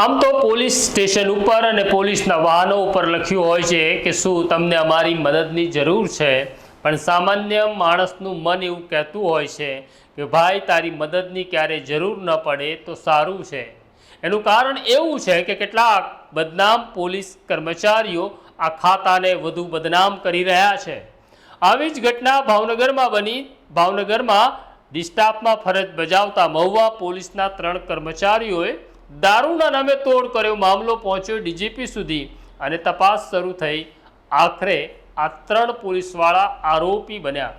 આમ તો police station ઉપર અને પોલીસના વાહનો ઉપર લખ્યું હોય છે કે શું તમને અમારી મદદની જરૂર છે? પણ સામાન્ય માણસનું મન એવું કહેતું હોય છે કે ભાઈ, તારી મદદની ક્યારે જરૂર ન પડે તો સારું છે. એનું કારણ એવું છે કે કેટલાક બદનામ પોલીસ કર્મચારીઓ આ ખાતાને વધુ બદનામ કરી રહ્યા છે. આવી જ ઘટના ભાવનગરમાં બની. ભાવનગરમાં ડિસ્ટાફમાં ફરજ બજાવતા મહુવા પોલીસના ત્રણ કર્મચારીઓએ દારૂના નામે તોડ કર્યો મામલો પહોંચ્યો ડીજીપી સુધી અને તપાસ શરૂ થઈ. આખરે આ ત્રણ પોલીસવાળા આરોપી બન્યા.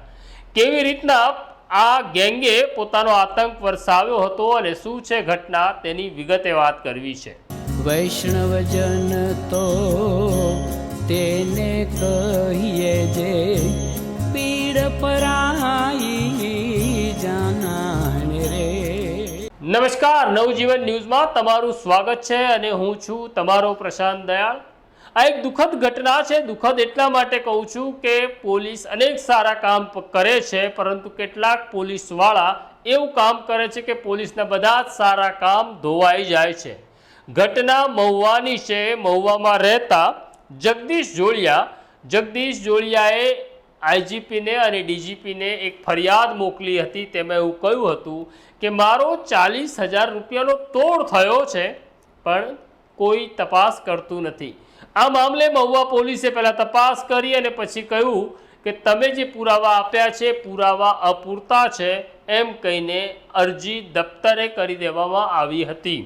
કેવી રીતના આ ગેંગે પોતાનો આતંક વરસાવ્યો હતો અને શું છે ઘટના તેની વિગતે વાત કરવી છે. વૈષ્ણવજન તો તેને કહીએ નમસ્કાર, નવજીવન ન્યૂઝમાં તમારું સ્વાગત છે અને હું છું તમારો પ્રશાંત દયાળ આ એક દુઃખદ ઘટના છે. દુઃખદ એટલા માટે કહું છું કે પોલીસ અનેક સારા કામ કરે છે, પરંતુ કેટલાક પોલીસવાળા એવું કામ કરે છે કે પોલીસના બધા જ સારા કામ ધોવાઈ જાય છે. ઘટના મહુવાની છે. મહુવામાં રહેતા જગદીશ જોડિયા. જગદીશ જોડિયાએ આઈજીપીને અને ડીજીપીને એક ફરિયાદ મોકલી હતી તેમાં એવું કહ્યું હતું કે મારો ચાલીસ હજાર રૂપિયાનો તોડ થયો છે, પણ કોઈ તપાસ કરતું નથી. આ મામલે મહુવા પોલીસે પહેલાં તપાસ કરી અને પછી કહ્યું કે તમે જે પુરાવા આપ્યા છે, પુરાવા અપૂરતા છે એમ કહીને અરજી દફતરે કરી દેવામાં આવી હતી.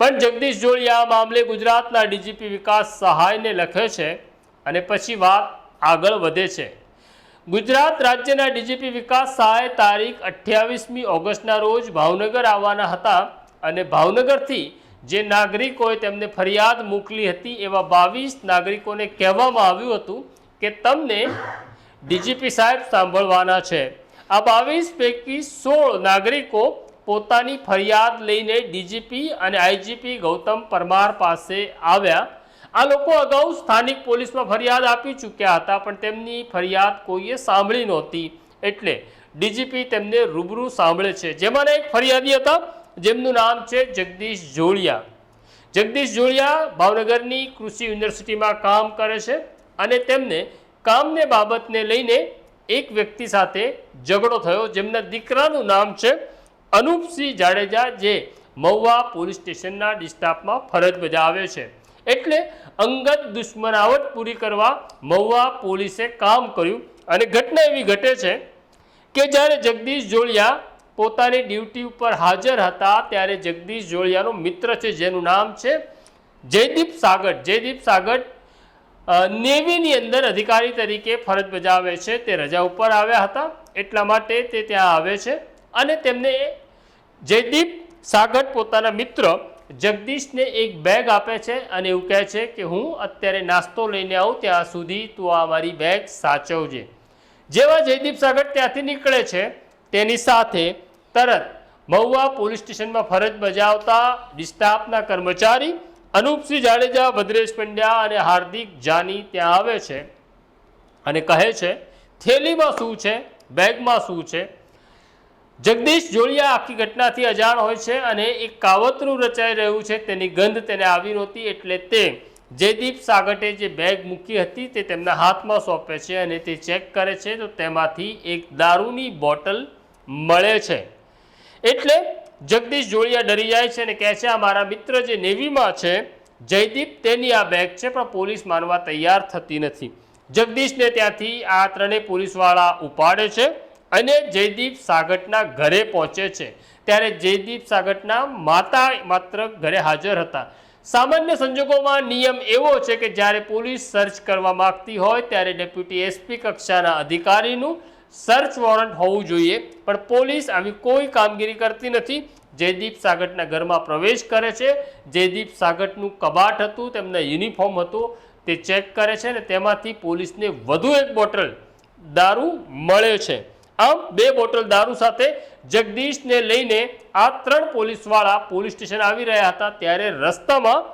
પણ જગદીશ જોડી આ મામલે ગુજરાતના ડીજીપી વિકાસ સહાયને લખે છે અને પછી વાત આગળ વધે છે. ગુજરાત રાજ્યના ડીજીપી વિકાસ સહાય તારીખ અઠ્યાવીસમી ઓગસ્ટના રોજ ભાવનગર આવવાના હતા અને ભાવનગરથી જે નાગરિકોએ તેમને ફરિયાદ મોકલી હતી એવા બાવીસ નાગરિકોને કહેવામાં આવ્યું હતું કે તમને ડીજીપી સાહેબ સાંભળવાના છે. આ બાવીસ પૈકી સોળ નાગરિકો પોતાની ફરિયાદ લઈને ડીજીપી અને આઈજીપી ગૌતમ પરમાર પાસે આવ્યા. આ લોકો અગાઉ સ્થાનિક પોલીસમાં ફરિયાદ આપી ચૂક્યા હતા, પણ તેમની ફરિયાદ કોઈએ સાંભળી નહોતી. એટલે ડીજીપી તેમને રૂબરૂ સાંભળે છે. જેમાંના એક ફરિયાદી હતા, જેમનું નામ છે જગદીશ જોડિયા જગદીશ જોડિયા ભાવનગરની કૃષિ યુનિવર્સિટીમાં કામ કરે છે અને તેમને કામને બાબતને લઈને એક વ્યક્તિ સાથે ઝઘડો થયો, જેમના દીકરાનું નામ છે અનુપસિંહ જાડેજા, જે મહુવા પોલીસ સ્ટેશનના ડિસ્ટાફમાં ફરજ બજાવે છે. એટલે અંગત દુશ્મનાવટ પૂરી કરવા મહુવા પોલીસે કામ કર્યું. અને ઘટના એવી ઘટે છે કે જ્યારે જગદીશ જોળિયા પોતાની ડ્યુટી ઉપર હાજર હતા ત્યારે જગદીશ જોળિયાનો મિત્ર છે, જેનું નામ છે જયદીપ સાગર. જયદીપ સાગર નેવીની અંદર અધિકારી તરીકે ફરજ બજાવે છે, તે રજા ઉપર આવ્યા હતા. એટલા માટે તે ત્યાં આવે છે. અને તેમને જયદીપ સાગર પોતાના મિત્ર જગદીશને એક બેગ આપે છે અને એવું કહે છે કે હું અત્યારે નાસ્તો લઈને આવું ત્યાં સુધી તું આ મારી બેગ સાચવજે. જેવા જયદીપ સાગર ત્યાંથી નીકળે છે, તેની સાથે તરત મહુવા પોલીસ સ્ટેશનમાં ફરજ બજાવતા ડિસ્ટાફના કર્મચારી અનુપસિંહ જાડેજા, ભદ્રેશ પંડ્યા અને હાર્દિક જાની ત્યાં આવે છે અને કહે છે, થેલીમાં શું છે બેગમાં શું છે? જગદીશ જોડિયા આખી ઘટનાથી અજાણ હોય છે અને એક કાવતરું રચાઈ રહ્યું છે. તેની ગંધ તેને આવી નહોતી એટલે તે જયદીપ સાગટે જે બેગ મૂકી હતી તે તેમના હાથમાં સોંપે છે અને તે ચેક કરે છે તો તેમાંથી એક દારૂની બોટલ મળે છે. એટલે જગદીશ જોડિયા ડરી જાય છે અને કહે છે, આ મારા મિત્ર જે નેવીમાં છે, જયદીપ તેની આ બેગ છે, પણ પોલીસ માનવા તૈયાર થતી નથી. જગદીશને ત્યાંથી આ ત્રણેય પોલીસવાળા ઉપાડે છે. અને જયદીપ સાગટના ઘરે પહોંચે છે. ત્યારે જયદીપ સાગટના માતા માત્ર ઘરે હાજર હતા. સામાન્ય સંજોગોમાં નિયમ એવો છે કે જ્યારે પોલીસ સર્ચ કરવા માંગતી હોય ત્યારે ડેપ્યુટી એસપી કક્ષાના અધિકારીનું સર્ચ વોરંટ હોવું જોઈએ. પણ પોલીસ આવી કોઈ કામગીરી કરતી નથી. જયદીપ સાગટના ઘરમાં પ્રવેશ કરે છે. જયદીપ સાગટનું કબાટ હતું, તેમના યુનિફોર્મ હતું, તે ચેક કરે છે અને તેમાંથી પોલીસને વધુ એક બોટલ દારૂ મળે છે. આમ બે બોટલ દારૂ સાથે જગદીશને લઈને આ ત્રણ પોલીસવાળા પોલીસ સ્ટેશન આવી રહ્યા હતા. ત્યારે રસ્તામાં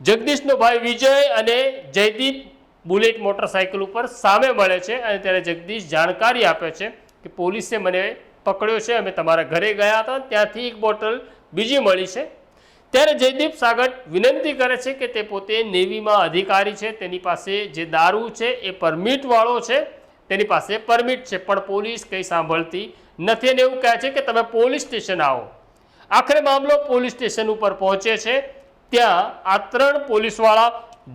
જગદીશનો ભાઈ વિજય અને જયદીપ બુલેટ મોટરસાયકલ ઉપર સામે મળે છે અને ત્યારે જગદીશ જાણકારી આપે છે કે પોલીસે મને પકડ્યો છે. અમે તમારા ઘરે ગયા હતા ત્યાંથી એક બોટલ બીજી મળી છે. ત્યારે જયદીપ સાગર વિનંતી કરે છે કે તે પોતે નેવીમાં અધિકારી છે. તેની પાસે જે દારૂ છે એ પરમિટવાળો છે. તેની પાસે પરમિટ છે, પણ પોલીસ કંઈ સાંભળતી નથી અને એવું કહે છે કે તમે પોલીસ સ્ટેશન આવો. આખરે મામલો પોલીસ સ્ટેશન ઉપર પહોંચે છે. ત્યાં આ ત્રણ પોલીસવાળા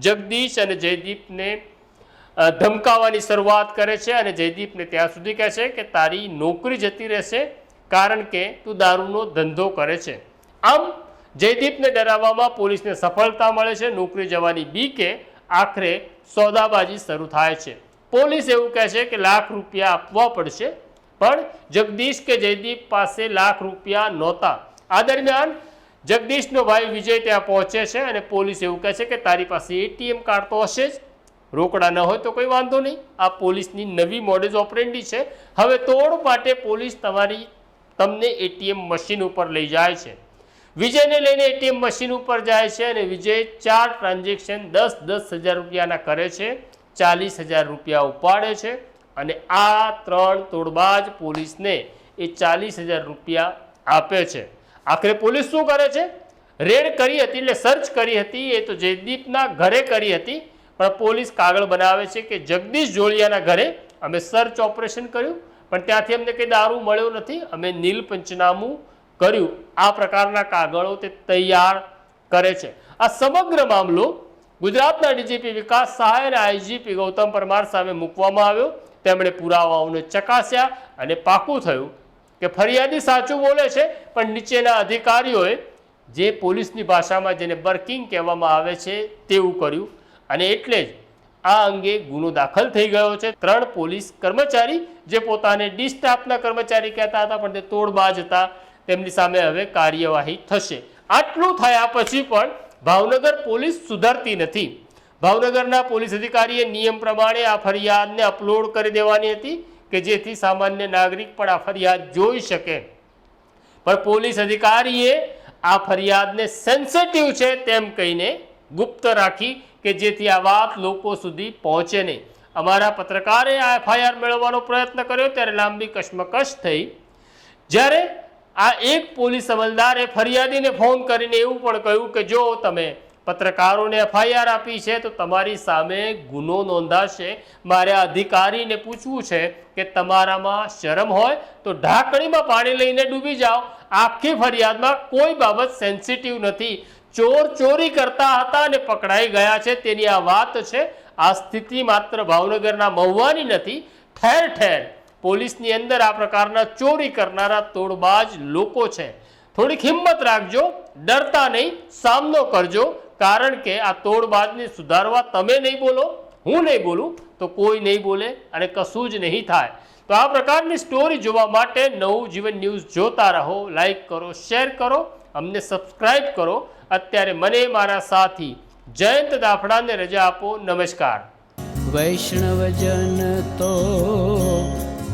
જગદીશ અને જયદીપને ધમકાવાની શરૂઆત કરે છે અને જયદીપને ત્યાં સુધી કહે છે કે તારી નોકરી જતી રહેશે કારણ કે તું દારૂનો ધંધો કરે છે. આમ જયદીપને ડરાવવામાં પોલીસને સફળતા મળે છે. નોકરી જવાની બીકે આખરે સોદાબાજી શરૂ થાય છે. પોલીસ એવું કહે છે કે લાખ રૂપિયા આપવા પડશે, પણ જગદીશ કે જયદીપ પાસે લાખ રૂપિયા નહોતા. આ દરમિયાન જગદીશનો ભાઈ વિજય ત્યાં પહોંચે છે અને પોલીસ એવું કહે છે કે તારી પાસે એટીએમ કાર્ડ તો હશે જ. રોકડા ન હોય તો કોઈ વાંધો નહીં. આ પોલીસની નવી મોડેજ ઓપરેન્ડી છે. હવે તોડ માટે પોલીસ તમારી, તમને એટીએમ મશીન ઉપર લઈ જાય છે. વિજયને લઈને એટીએમ મશીન ઉપર જાય છે અને વિજય ચાર ટ્રાન્ઝેક્શન દસ દસ હજાર રૂપિયાના કરે છે. ચાલીસ હજાર રૂપિયા ઉપાડે છે અને આ ત્રણ તોડબાજ પોલીસને એ ચાલીસ હજાર રૂપિયા આપે છે. આખરે પોલીસ શું કરે છે? રેડ કરી હતી એટલે સર્ચ કરી હતી, એ તો જયદીપના ઘરે કરી હતી, પણ પોલીસ કાગળ બનાવે છે કે જગદીશ જોળિયાના ઘરે અમે સર્ચ ઓપરેશન કર્યું, પણ ત્યાંથી અમને કંઈ દારૂ મળ્યો નથી, અમે નીલ પંચનામું કર્યું. આ પ્રકારના કાગળો તે તૈયાર કરે છે. આ સમગ્ર મામલો ગુજરાતના ડીજીપી વિકાસ સહાય અને આઈજીપી ગૌતમ પરમાર સામે મૂકવામાં આવ્યો. તેમણે પુરાવાઓને ચકાસ્યા અને પાકું થયું કે ફરિયાદી સાચું બોલે છે, પણ નીચેના અધિકારીઓએ જે પોલીસની ભાષામાં જેને બર્કિંગ કહેવામાં આવે છે તેવું કર્યું. અને એટલે જ આ અંગે ગુનો દાખલ થઈ ગયો છે. ત્રણ પોલીસ કર્મચારી જે પોતાને ડી કર્મચારી કહેતા હતા, પણ તે તોડબાજ હતા. તેમની સામે હવે કાર્યવાહી થશે. આટલું થયા પછી પણ ભાવનગર પોલીસ સુધરતી નથી. ભાવનગરના પોલીસ અધિકારીએ નિયમ પ્રમાણે આ ફરિયાદને અપલોડ કરી દેવાની હતી કે જેથી સામાન્ય નાગરિક પણ આ ફરિયાદ જોઈ શકે. પણ પોલીસ અધિકારીએ આ ફરિયાદને સેન્સિટિવ છે તેમ કહીને ગુપ્ત રાખી કે જેથી આ વાત લોકો સુધી પહોંચે નહીં. અમારા પત્રકારે આ એફઆઈઆર મેળવવાનો પ્રયત્ન કર્યો ત્યારે લાંબી કશ્મકશ થઈ. જ્યારે આ એક પોલીસ અમલદારે ફરિયાદીને ફોન કરીને એવું પણ કહ્યું કે જો તમે પત્રકારોને એફઆઈઆર આપી છે, તો તમારી સામે ગુનો નોંધાશે. મારે અધિકારીને પૂછવું છે કે તમારામાં શરમ હોય તો ઢાંકણીમાં પાણી લઈને ડૂબી જાઓ. આખી ફરિયાદમાં કોઈ બાબત સેન્સિટિવ નથી. ચોર ચોરી કરતા હતા અને પકડાઈ ગયા છે, તેની આ વાત છે. આ સ્થિતિ માત્ર ભાવનગરના મહુવાની નથી. ઠેર ઠેર પોલીસની અંદર આ પ્રકારના ચોરી કરનારા તોડબાજ લોકો છે. થોડીક હિંમત રાખજો, ડરતા નહીં, સામનો કરજો, કારણ કે આ તોડબાજને સુધારવા તમે નહીં બોલો, હું નહીં બોલું, તો કોઈ નહીં બોલે અને કશું જ નહીં થાય. તો આ પ્રકારની સ્ટોરી જોવા માટે નવું જીવન ન્યૂઝ જોતા રહો, લાઈક કરો, શેર કરો, અમને સબસ્ક્રાઈબ કરો. અત્યારે મને મારા સાથી જયંત દાફડાને રજા આપો. નમસ્કાર. વૈષ્ણવજન તો